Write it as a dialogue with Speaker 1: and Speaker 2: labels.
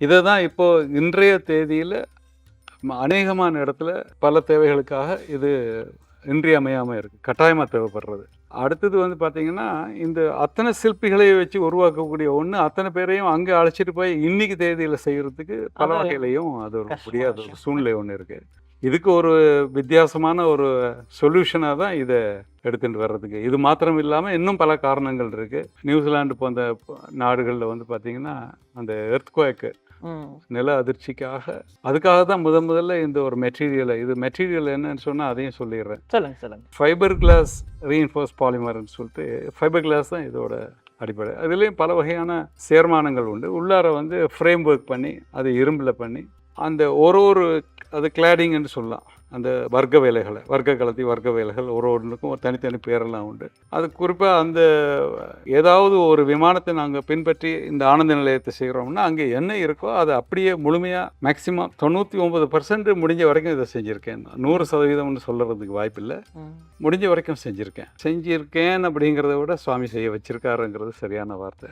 Speaker 1: இதை தான் இப்போ இன்றைய தேதியில் அநேகமான இடத்துல பல தேவைகளுக்காக இது இன்றியமையாமல் இருக்குது கட்டாயமாக தேவைப்படுறது. அடுத்தது வந்து பார்த்தீங்கன்னா இந்த அத்தனை சிற்பிகளை வச்சு உருவாக்கக்கூடிய ஒன்று அத்தனை பேரையும் அங்கே அழைச்சிட்டு போய் இன்னைக்கு தேதியில் செய்கிறதுக்கு பல வகையிலையும் அது ஒரு முடியாத ஒரு. சூழ்நிலை ஒன்று இருக்குது இதுக்கு ஒரு வித்தியாசமான ஒரு சொல்யூஷனாக தான் இதை எடுத்துட்டு வர்றதுக்கு. இது மாத்திரம் இல்லாமல் இன்னும் பல காரணங்கள் இருக்குது நியூசிலாந்து போன்ற நாடுகளில் வந்து பார்த்திங்கன்னா அந்த எர்த்குவேக்கு
Speaker 2: ம்
Speaker 1: நில அதிர்ச்சிக்காக. அதுக்காக தான் முத முதல்ல இந்த ஒரு மெட்டீரியலை இது மெட்டீரியல் என்னன்னு சொன்னால் அதையும் சொல்லிடுறேன்.
Speaker 2: சொல்லுங்க சொல்லுங்க.
Speaker 1: ஃபைபர் கிளாஸ் ரீஇன்ஃபோர்ஸ் பாலிமர்னு சொல்லிட்டு ஃபைபர் கிளாஸ் தான் இதோட அடிப்படை. அதுலேயும் பல வகையான சேர்மானங்கள் உண்டு. உள்ளார வந்து ஃப்ரேம் ஒர்க் பண்ணி அது இரும்பில் பண்ணி அந்த ஒரு ஒரு அது கிளாடிங்னு சொல்லலாம். அந்த வர்க்க வேலைகளை வர்க்க கலத்தி வர்க்க வேலைகள் ஒரு ஒன்றுக்கும் ஒரு தனித்தனி பேரெல்லாம் உண்டு. அது குறிப்பாக அந்த ஏதாவது ஒரு விமானத்தை நாங்கள் பின்பற்றி இந்த ஆனந்த நிலையத்தை செய்கிறோம்னா அங்கே என்ன இருக்கோ அதை அப்படியே முழுமையாக மேக்ஸிமம் தொண்ணூற்றி ஒன்பது பர்சன்ட் முடிஞ்ச வரைக்கும் இதை செஞ்சுருக்கேன். நூறு சதவீதம்னு சொல்கிறதுக்கு வாய்ப்பில்லை. முடிஞ்ச வரைக்கும் செஞ்சுருக்கேன். செஞ்சிருக்கேன் அப்படிங்கிறத விட சுவாமி செய்ய வச்சிருக்காருங்கிறது சரியான வார்த்தை.